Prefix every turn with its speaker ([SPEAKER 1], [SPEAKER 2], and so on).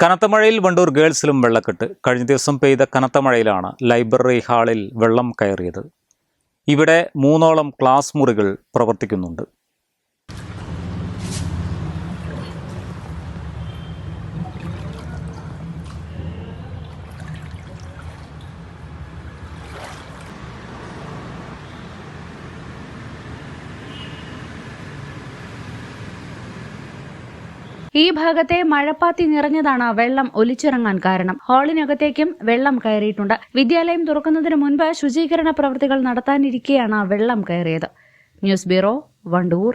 [SPEAKER 1] കനത്ത മഴയിൽ വണ്ടൂർ ഗേൾസിലും വെള്ളക്കെട്ട്. കഴിഞ്ഞ ദിവസം പെയ്ത കനത്ത മഴയിലാണ് ലൈബ്രറി ഹാളിൽ വെള്ളം കയറിയത്. ഇവിടെ മൂന്നോളം ക്ലാസ് മുറികൾ പ്രവർത്തിക്കുന്നുണ്ട്.
[SPEAKER 2] ഈ ഭാഗത്തെ മഴപ്പാത്തി നിറഞ്ഞതാണ് വെള്ളം ഒലിച്ചിറങ്ങാൻ കാരണം. ഹാളിനകത്തേക്കും വെള്ളം കയറിയിട്ടുണ്ട്. വിദ്യാലയം തുറക്കുന്നതിന് മുൻപ് ശുചീകരണ പ്രവൃത്തികൾ നടത്താനിരിക്കെയാണ് വെള്ളം കയറിയത്. News bureau Wandoor.